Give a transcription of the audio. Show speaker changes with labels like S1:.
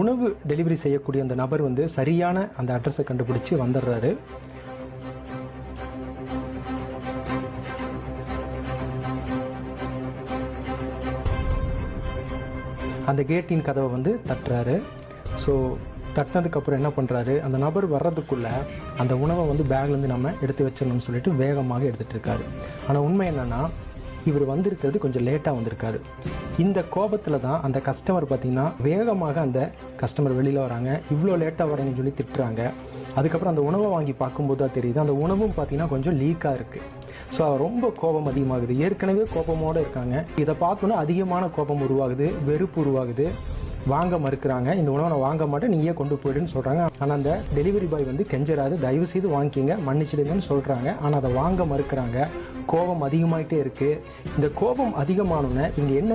S1: உணவு டெலிவரி செய்யக்கூடிய அந்த நபர் வந்து சரியான அந்த அட்ரஸை கண்டுபிடிச்சு வந்துடுறாரு. அந்த கேட்டின் கதவை வந்து தட்டுறாரு. ஸோ தட்டினதுக்கப்புறம் என்ன பண்ணுறாரு அந்த நபர் வர்றதுக்குள்ள அந்த உணவை வந்து பேக்லேருந்து நம்ம எடுத்து வச்சிடணும்னு சொல்லிட்டு வேகமாக எடுத்துகிட்டு இருக்காரு. ஆனால் உண்மை என்னென்னா இவர் வந்திருக்கிறது கொஞ்சம் லேட்டாக வந்திருக்காரு. இந்த கோபத்தில் தான் அந்த கஸ்டமர் பார்த்தீங்கன்னா வேகமாக அந்த கஸ்டமர் வெளியில் வராங்க. இவ்வளோ லேட்டாக வரேன்னு சொல்லி திட்டுறாங்க. அதுக்கப்புறம் அந்த உணவை வாங்கி பார்க்கும்போது தான் தெரியுது. அந்த உணவும் பார்த்தீங்கன்னா கொஞ்சம் லீக்காக இருக்குது ஸோ ரொம்ப கோபம் அதிகமாகுது. ஏற்கனவே கோபமோடு இருக்காங்க. இதை பார்த்தோன்னா அதிகமான கோபம் உருவாகுது வெறுப்பு உருவாகுது. வாங்க மறுக்கிறாங்க. இந்த உணவை நான் வாங்க மாட்டேன் நீயே கொண்டு போயிடுன்னு சொல்கிறாங்க ஆனால் அந்த டெலிவரி பாய் வந்து கெஞ்சராது தயவு செய்து வாங்கிக்கிங்க மன்னிச்சிடுங்கன்னு சொல்கிறாங்க ஆனால் அதை வாங்க மறுக்கிறாங்க. கோபம் அதிகமாயிட்டே இருக்குது இந்த கோபம் அதிகமானோன்னே இங்கே என்ன